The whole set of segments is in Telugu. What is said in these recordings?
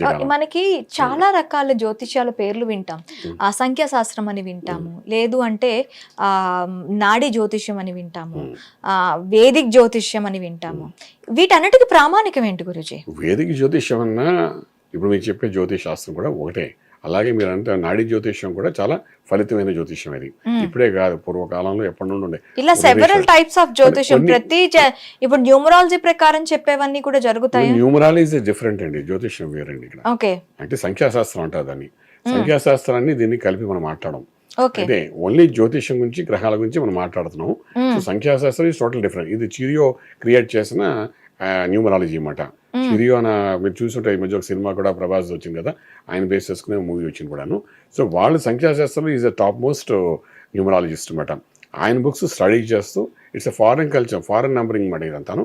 మనకి చాలా రకాల జ్యోతిష్యాల పేర్లు వింటాం. ఆ సంఖ్యాశాస్త్రం అని వింటాము. లేదు అంటే ఆ నాడి జ్యోతిష్యం అని వింటాము. ఆ వేదిక్ జ్యోతిష్యం అని వింటాము. వీటన్నిటికీ ప్రామాణికం ఏంటి గురుజీ? వేదిక జ్యోతిష్యం అన్నా ఇప్పుడు మీరు చెప్పే జ్యోతిష్ శాస్త్రం కూడా ఒకటే. అలాగే మీరు అంటే నాడీ జ్యోతిష్యం కూడా చాలా ఫలితమైన జ్యోతిష్యం ఇది. ఇప్పుడే కాదు పూర్వకాలంలో ఎప్పటి నుండి ఉండే ఇలా సెవెరల్ టైప్స్ ఆఫ్ జ్యోతిష్యం ప్రతి ఇప్పుడు న్యూమరాలజీ ప్రకారం చెప్పేవన్నీ కూడా జరుగుతాయి? న్యూమరాలజీ డిఫరెంట్ అండి జ్యోతిష్యం వేరండి ఇక్కడ. ఓకే. అంటే సంఖ్యాశాస్త్రం అంటారు దాన్ని. సంఖ్యాశాస్త్రాన్ని దీన్ని కలిపి మనం మాట్లాడడం. అయితే ఓన్లీ జ్యోతిష్యం గురించి గ్రహాల గురించి మనం మాట్లాడుతున్నాం సో సంఖ్యాశాస్త్రం ఇస్ టోటల్ డిఫరెంట్ ఇది చిరియో క్రియేట్ చేసిన న్యూమరాలజీ అన్నమాట. చిరియో అన్న మీరు చూసుంటే ఈ మధ్య ఒక సినిమా కూడా ప్రభాస్ వచ్చింది కదా ఆయన బేస్ చేసుకునే మూవీ వచ్చింది కూడాను. సో వాళ్ళు సంఖ్యాశాస్త్రం is a top most numerologist అనమాట ఆయన బుక్స్ స్టడీ చేస్తూ it's a foreign culture foreign numbering మాట ఇదంతాను.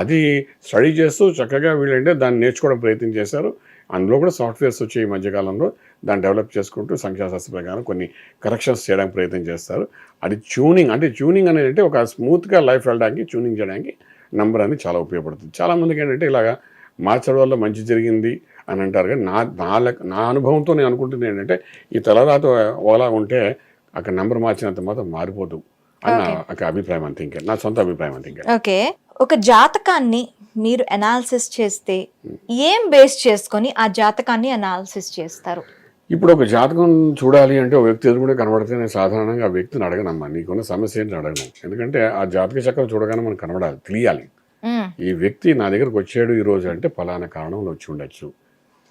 అది స్టడీ చేస్తూ చక్కగా వీళ్ళంటే దాన్ని నేర్చుకోవడం ప్రయత్నం చేశారు. అందులో కూడా సాఫ్ట్వేర్స్ వచ్చే ఈ మధ్యకాలంలో దాన్ని డెవలప్ చేసుకుంటూ సంఖ్యాశాస్త్ర ప్రకారం కొన్ని కరెక్షన్స్ చేయడానికి ప్రయత్నం చేస్తారు. అది ట్యూనింగ్ అంటే ట్యూనింగ్ అనేది అంటే ఒక స్మూత్గా లైఫ్ వెళ్ళడానికి ట్యూనింగ్ చేయడానికి నంబర్ అనేది చాలా ఉపయోగపడుతుంది. చాలా మందికి ఏంటంటే ఇలాగా మార్చడం వల్ల మంచి జరిగింది అని అంటారు. కానీ నా నా నా అనుభవంతో నేను అనుకుంటుంది ఏంటంటే ఈ తలరాత ఓలా ఉంటే అక్కడ నెంబర్ మార్చినంత మాత్రం మారిపోదు అని నా ఒక అభిప్రాయం అంతే ఇంకా. నా సొంత అభిప్రాయం అంతే ఇంకా. ఓకే. ఒక జాతకాన్ని మీరు అనాలిసిస్ చేస్తే ఏం బేస్ చేసుకొని ఆ జాతకాన్ని అనాలిసిస్ చేస్తారు? ఇప్పుడు ఒక జాతకం చూడాలి అంటే ఒక వ్యక్తి ఎదురుకుంటే కనబడితే నేను సాధారణంగా ఆ వ్యక్తిని అడగనమ్మా. నీకున్న సమస్య ఏంటి అడగను. ఎందుకంటే ఆ జాతక చక్రం చూడగానే మనకు కనబడాలి తెలియాలి. ఈ వ్యక్తి నా దగ్గరకు వచ్చాడు ఈ రోజు అంటే ఫలానా కారణంలో వచ్చి ఉండొచ్చు.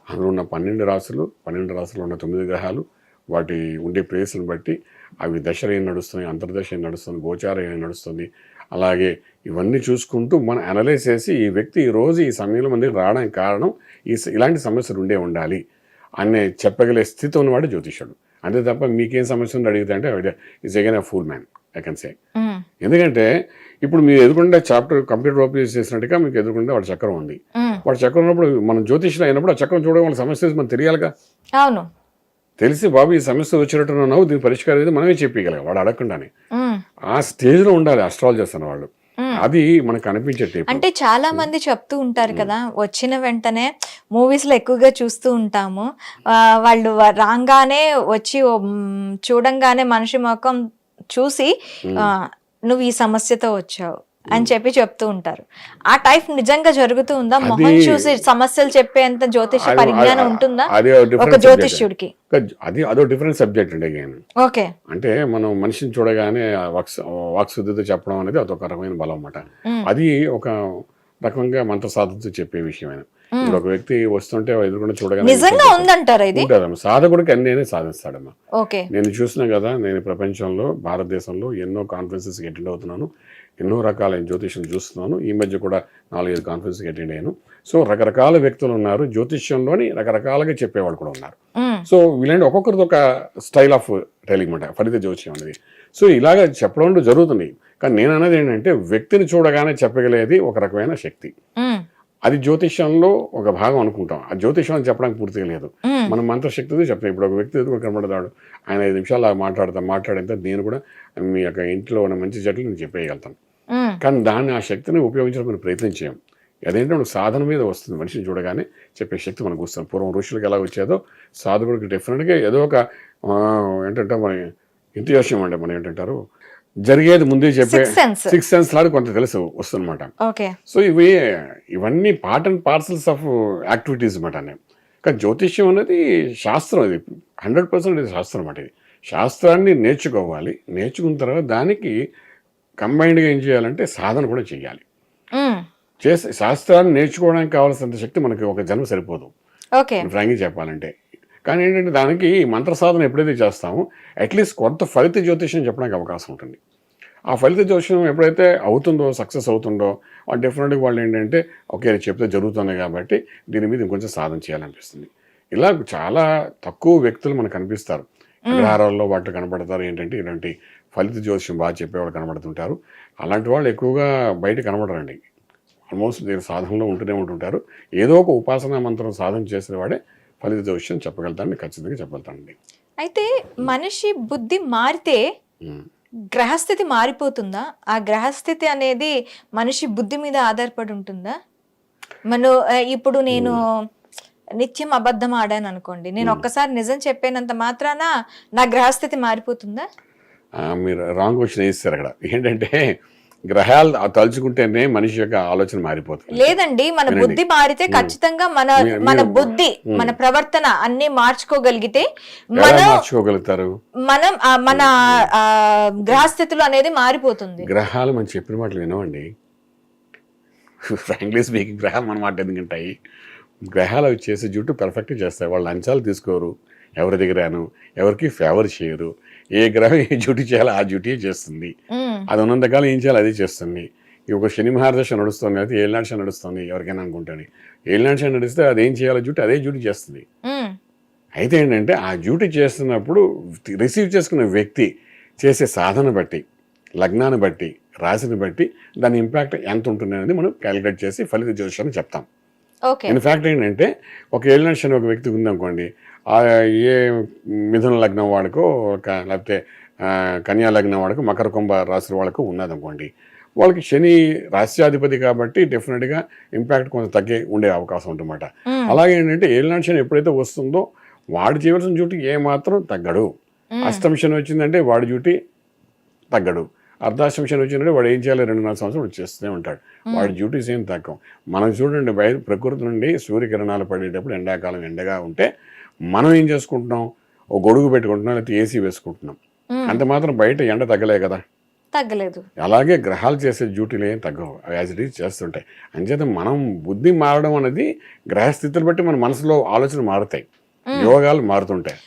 అందులో ఉన్న పన్నెండు రాసులు పన్నెండు రాసులు ఉన్న తొమ్మిది గ్రహాలు వాటి ఉండే ప్లేస్ని బట్టి అవి దశలు ఏం నడుస్తున్నాయి అంతర్దశ ఏం నడుస్తుంది గోచారం ఏం నడుస్తుంది. అలాగే ఇవన్నీ చూసుకుంటూ మనం అనలైజ్ చేసి ఈ వ్యక్తి ఈ రోజు ఈ సమయంలో మన దగ్గర రావడానికి కారణం ఈ ఇలాంటి సమస్యలు ఉండే ఉండాలి. అనే చెప్పగలిగే స్థితి ఉన్నవాడు జ్యోతిషుడు అంతే తప్ప మీకేం సమస్య ఉంది అడిగితే అంటే is again a full man I can say. ఎందుకంటే ఇప్పుడు మీరు ఎదుర్కొంటే చాప్టర్ కంప్యూటర్ ఓపెన్ చేసినట్టుగా మీకు ఎదుర్కొంటే వాడి చక్రం ఉంది. వాడి చక్రం ఉన్నప్పుడు మనం జ్యోతిష్లో అయినప్పుడు ఆ చక్రం చూడడం వాళ్ళ సమస్య మనకు తెలియాలిగా అవును తెలిసి బాబు ఈ సమస్య వచ్చినట్టున్నావు దీని పరిష్కారం ఏదో మనమే చెప్పగలం వాడు అడగకుండానే. ఆ స్టేజ్లో ఉండాలి అస్ట్రాలజర్స్ అన్న వాళ్ళు. అది మనకు అనిపించే అంటే చాలా మంది చెప్తూ ఉంటారు కదా వచ్చిన వెంటనే మూవీస్లో ఎక్కువగా చూస్తూ ఉంటాము. వాళ్ళు రాగానే వచ్చి చూడంగానే మనిషి ముఖం చూసి ఆ, నువ్వు ఈ సమస్యతో వచ్చావు. అని చెప్పి చెప్తూ ఉంటారు. ఆ టైప్ నిజంగా జరుగుతూ ఉందా? మొహం చూసి సమస్యలు చెప్పేంత జ్యోతిష పరిజ్ఞానం ఉంటుందా? ఒక జ్యోతిష్యుడికి. అది అదో డిఫరెంట్ సబ్జెక్ట్ అండి again. ఓకే. అంటే మనం మనిషిని చూడగానే వాక్శుద్ధితో చెప్పడం అనేది అదొక రకమైన బలం అన్నమాట. మ్మ్. అది ఒక రకంగా మంత్ర సాధనతో చెప్పే విషయమైన? ఇప్పుడు ఒక వ్యక్తి వస్తుంటే ఎదురుకుండా చూడగానే నిజంగా ఉందంటారా ఇది? సాధకుడికి అన్నీ సాధిస్తాడమ్మా. ఓకే. నేను చూసిన కదా నేను ప్రపంచంలో భారతదేశంలో ఎన్నో కాన్ఫరెన్సెస్కి అటెండ్ అవుతున్నాను. ఎన్నో రకాల జ్యోతిష్యం చూస్తున్నాను. ఈ మధ్య కూడా నాలుగైదు కాన్ఫరెన్స్కి అటెండ్ అయ్యాను. సో రకరకాల వ్యక్తులు ఉన్నారు. జ్యోతిష్యంలోని రకరకాలుగా చెప్పేవాళ్ళు కూడా ఉన్నారు. సో వీళ్ళంటే ఒక్కొక్కరిది ఒక స్టైల్ ఆఫ్ టెలింగ్ మాట ఫలిత జ్యోతిష్యం అనేది. సో ఇలాగ చెప్పడం జరుగుతుంది. కానీ నేను అనేది ఏంటంటే వ్యక్తిని చూడగానే చెప్పగలిగేది ఒక రకమైన శక్తి. అది జ్యోతిష్యంలో ఒక భాగం అనుకుంటాం. ఆ జ్యోతిష్యం అని చెప్పడానికి పూర్తిగా లేదు. మనం మంత్రశక్తితో చెప్తాం ఇప్పుడు ఒక వ్యక్తి ఎదురు కనబడతాడు. ఆయన ఐదు నిమిషాలు అలా మాట్లాడతాం. మాట్లాడితే నేను కూడా మీ యొక్క ఇంట్లో ఉన్న మంచి చెట్లు నేను చెప్పేయగలుగుతాను. కానీ దాన్ని ఆ శక్తిని ఉపయోగించడం మనం ప్రయత్నం చేయం. అదేంటే మనకు సాధన మీద వస్తుంది. మనిషిని చూడగానే చెప్పే శక్తి మనకు వస్తుంది. పూర్వం ఋషులకు ఎలా వచ్చేదో సాధకుడికి డెఫినెట్గా ఏదో ఒక ఏంటంటే మన ఇంటియోషం అంటే మనం ఏంటంటారు జరిగేది ముందే చెప్పే. సిక్స్ సెన్స్ లాగా కొంత తెలుసు వస్తుందన్నమాట. సో ఇవి ఇవన్నీ part and parcels of activities అనమాట కానీ జ్యోతిష్యం అనేది శాస్త్రం ఇది. హండ్రెడ్ పర్సెంట్ ఇది శాస్త్రం అన్నమాట ఇది. శాస్త్రాన్ని నేర్చుకోవాలి. నేర్చుకున్న తర్వాత దానికి కంబైన్డ్గా ఏం చేయాలంటే సాధన కూడా చేయాలి. చేసే శాస్త్రాన్ని నేర్చుకోవడానికి కావాల్సినంత శక్తి మనకి ఒక జన్మ సరిపోదు. ఫ్రాంక్గా చెప్పాలంటే. కానీ ఏంటంటే దానికి మంత్ర సాధన ఎప్పుడైతే చేస్తామో అట్లీస్ట్ కొంత ఫలిత జ్యోతిష్యం చెప్పడానికి అవకాశం ఉంటుంది. ఆ ఫలిత జ్యోతిష్యం ఎప్పుడైతే అవుతుందో సక్సెస్ అవుతుందో డెఫినెట్గా వాళ్ళు ఏంటంటే ఓకే చెప్తే జరుగుతుంది కాబట్టి దీని మీద ఇంకొంచెం సాధన చేయాలనిపిస్తుంది. ఇలా చాలా తక్కువ వ్యక్తులు మనకు కనిపిస్తారు. అగ్రహారాల్లో వాటిలో కనబడతారు ఏంటంటే ఇలాంటి ఫలిత జ్యోతిష్యం బాగా చెప్పేవాళ్ళు కనబడుతుంటారు. అలాంటి వాళ్ళు ఎక్కువగా బయట కనబడరండి. ఆల్మోస్ట్ దీని సాధనలో ఉంటూనే ఉంటుంటారు. ఏదో ఒక ఉపాసనా మంత్రం సాధన చేసిన వాడే ఫలిత జ్యోతిష్యం చెప్పగలుగుతానని ఖచ్చితంగా చెప్పగలుగుతానండి. అయితే మనిషి బుద్ధి మారితే. గ్రహస్థితి మారిపోతుందా? ఆ గ్రహస్థితి అనేది మనిషి బుద్ధి మీద ఆధారపడి ఉంటుందా? మనం ఇప్పుడు నేను నిత్యం అబద్ధం ఆడాను అనుకోండి నేను ఒక్కసారి నిజం చెప్పేనంత మాత్రాన నా గ్రహస్థితి మారిపోతుందా? మీరు రాంగ్ క్వశ్చన్ వేస్తారు అక్కడ. ఏంటంటే గ్రహాలు తలుచుకుంటేనే మనిషి యొక్క ఆలోచన మారిపోతుంది. లేదండి మన. బుద్ధి మారితే ఖచ్చితంగా మన మన బుద్ధి మన ప్రవర్తన అన్ని మార్చుకోగలిగితే మనం మార్చుకోగలుగుతారు? మనం మన గ్రహస్థితులు అనేది మారిపోతుంది. గ్రహాలు మనం చెప్పిన మాటలు వినవండి. ఫ్రాంక్లీ స్పీకింగ్ గ్రహాలు మన మాట ఎందుకంటాయి గ్రహాలు వచ్చేసి జుట్టు పర్ఫెక్ట్గా చేస్తాయి. వాళ్ళు లంచాలు తీసుకోరు. ఎవరి దగ్గరాను ఎవరికి ఫేవర్ చేయరు. ఏ గ్రహం ఏ డ్యూటీ చేయాలో ఆ డ్యూటీ చేస్తుంది. అది ఉన్నంతకాలం ఏం చేయాలి అదే చేస్తుంది. ఈ ఒక శని మహాదశ నడుస్తుంది అయితే ఏళ్ళనాశ నడుస్తుంది ఎవరికైనా అనుకుంటాను. ఏళ్ళనాశ నడిస్తే అది ఏం చేయాలో డ్యూటీ అదే డ్యూటీ చేస్తుంది. అయితే ఏంటంటే ఆ డ్యూటీ చేస్తున్నప్పుడు రిసీవ్ చేసుకున్న వ్యక్తి చేసే సాధన బట్టి లగ్నాన్ని బట్టి రాశిని బట్టి దాని ఇంపాక్ట్ ఎంత ఉంటుంది అనేది మనం క్యాలిక్యులేట్ చేసి ఫలిత జ్యోతిషాన్ని చెప్తాం. ఇన్ఫ్యాక్ట్ ఏంటంటే ఒక ఏళ్ళ శని ఒక వ్యక్తికి ఉందనుకోండి ఏ మిథున లగ్నం వాడికో ఒక లేకపోతే కన్యా లగ్నం వాడికో మకర కుంభ రాశి వాళ్ళకు ఉన్నదనుకోండి. వాళ్ళకి శని రాశ్యాధిపతి కాబట్టి డెఫినెట్గా ఇంపాక్ట్ కొంచెం తగ్గే ఉండే అవకాశం ఉంటుందన్నమాట. అలాగే ఏంటంటే ఏళ్ళనాటి శని ఎప్పుడైతే వస్తుందో వాడు చేయవలసిన డ్యూటీ ఏమాత్రం తగ్గడు. అష్టమ శని వచ్చిందంటే వాడి డ్యూటీ తగ్గడు. అర్ధాష్టమ శని వచ్చిందంటే వాడు ఏం చేయాలి? రెండు నాలుగు సంవత్సరాలు వచ్చేస్తూనే ఉంటాడు. వాడి డ్యూటీస్ ఏం తగ్గవు మనం చూడండి బయట ప్రకృతి నుండి సూర్యకిరణాలు పడేటప్పుడు ఎండాకాలం ఎండగా ఉంటే మనం ఏం చేసుకుంటున్నాం? ఓ గొడుగు పెట్టుకుంటున్నాం లేకపోతే ఏసీ వేసుకుంటున్నాం. అంత మాత్రం బయట ఎండ తగ్గలే కదా. తగ్గలేదు. అలాగే గ్రహాలు చేసే డ్యూటీలు ఏం తగ్గవు. యాజ్ ఇట్ ఈజ్ చేస్తుంటాయి. అంచేత మనం బుద్ధి మారడం అనేది గ్రహస్థితులు బట్టి మన మనసులో ఆలోచన మారుతాయి. యోగాలు మారుతుంటాయి.